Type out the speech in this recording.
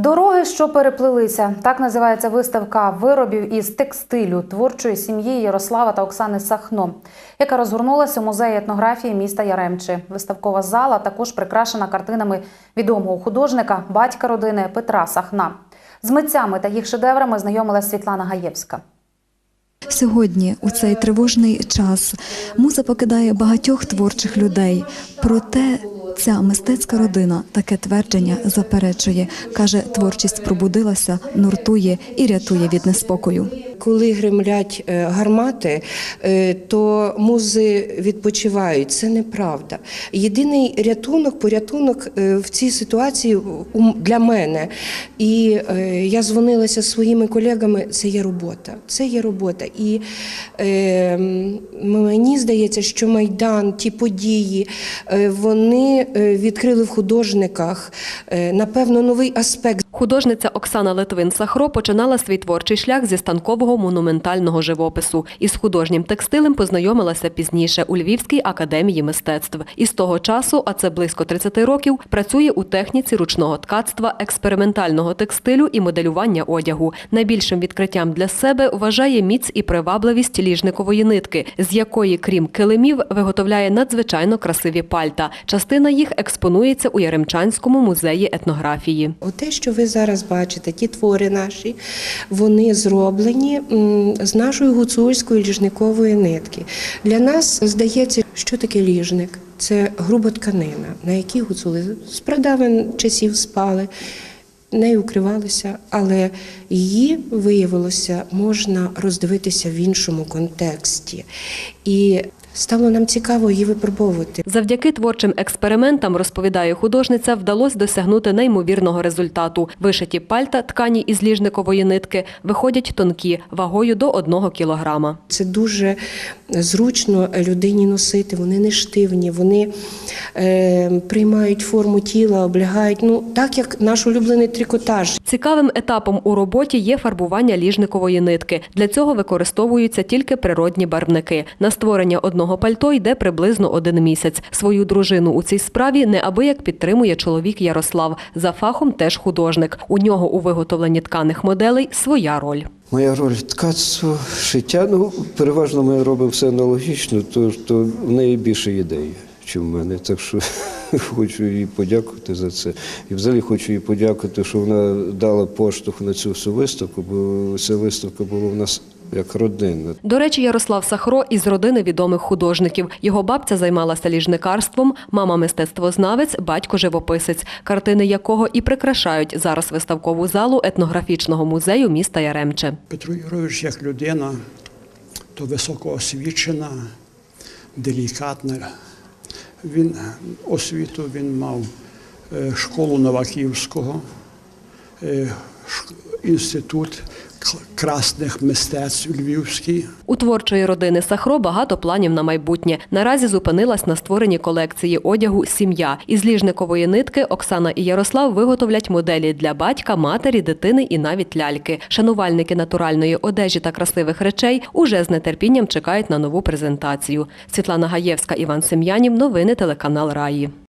Дороги, що переплилися, так називається виставка виробів із текстилю творчої сім'ї Ярослава та Оксани Сахно, яка розгорнулася у музеї етнографії міста Яремчі. Виставкова зала також прикрашена картинами відомого художника, батька родини Петра Сахна. З митцями та їх шедеврами знайомилась Світлана Гаєвська. Сьогодні, у цей тривожний час, муза покидає багатьох творчих людей. Проте ця мистецька родина таке твердження заперечує. Каже, творчість пробудилася, нуртує і рятує від неспокою. Коли гремлять е, гармати, е, то музи відпочивають. Це неправда. Єдиний рятунок, порятунок е, в цій ситуації для мене. І я дзвонилася зі своїми колегами. Це є робота. Це є робота. І мені здається, що майдан, ті події, вони відкрили в художниках напевно новий аспект. Художниця Оксана Литвин-Сахро починала свій творчий шлях зі станкового монументального живопису. Із художнім текстилем познайомилася пізніше у Львівській академії мистецтв. І з того часу, а це близько 30 років, працює у техніці ручного ткацтва, експериментального текстилю і моделювання одягу. Найбільшим відкриттям для себе вважає міць і привабливість ліжникової нитки, з якої, крім килимів, виготовляє надзвичайно красиві пальта. Частина їх експонується у Яремчанському музеї етнографії. Те, що ви зараз бачите, ті твори наші, вони зроблені з нашої гуцульської ліжникової нитки. Для нас здається, що таке ліжник? Це груба тканина, на якій гуцули з прадавин часів спали. Нею укривалися, але її виявилося можна роздивитися в іншому контексті. І стало нам цікаво її випробовувати. Завдяки творчим експериментам, розповідає художниця, вдалося досягнути неймовірного результату. Вишиті пальта ткані із ліжникової нитки виходять тонкі, вагою до одного кілограма. Це дуже зручно людині носити. Вони не штивні, вони е, приймають форму тіла, облягають. Ну так як наш улюблений трикотаж. Цікавим етапом у роботі є фарбування ліжникової нитки. Для цього використовуються тільки природні барвники. На створення одного пальто йде приблизно один місяць. Свою дружину у цій справі неабияк підтримує чоловік Ярослав. За фахом теж художник. У нього у виготовленні тканих моделей своя роль. Моя роль ткацтво, шиття. Ну, переважно ми робимо все аналогічно, то, то в неї більше ідей, ніж в мене. Так що хочу їй подякувати за це. І взагалі хочу їй подякувати, що вона дала поштовх на цю всю виставку, бо ця виставка була в нас як родинна. До речі, Ярослав Сахро із родини відомих художників. Його бабця займалася ліжникарством, мама мистецтвознавець, батько живописець, картини якого і прикрашають зараз виставкову залу етнографічного музею міста Яремче. Петро Юрович як людина, то високоосвічена, делікатна. Він освіту він мав е, школу Новаківського, е, інститут красних мистецтв Львівський. У творчої родини Сахро багато планів на майбутнє. Наразі зупинилась на створенні колекції одягу Сім'я. Із ліжникової нитки Оксана і Ярослав виготовлять моделі для батька, матері, дитини і навіть ляльки. Шанувальники натуральної одежі та красивих речей уже з нетерпінням чекають на нову презентацію. Світлана Гаєвська, Іван Сем'янів. Новини телеканал Раї.